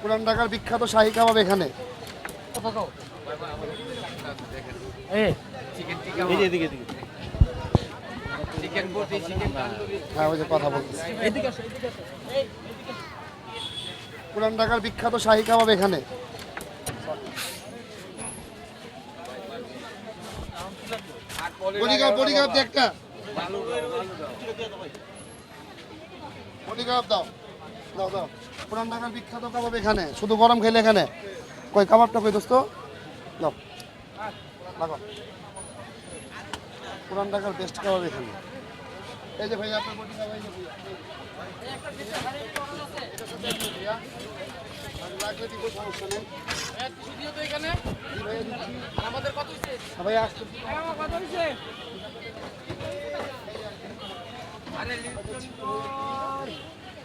পুরান ঢাকার বিখ্যাত শাহী কাবাব এখানে। হ্যাঁ ওই যে কথা বলতেছি পুরান ঢাকার বিখ্যাত শাহী কাবাব এখানে। একটা। দাও দাও দাও। পুরান ঢাকার বিখ্যাত কাবাব এখানে, শুধু গরম খেলে এখানে কই কাবাবটা কই দোস্ত লাগো পুরান ঢাকার বেস্ট কাবাব এখানে এই যে ভাই আপনার ভাইয়া। হ্যাঁ আসতে আপনাদের হয়েছে? আর?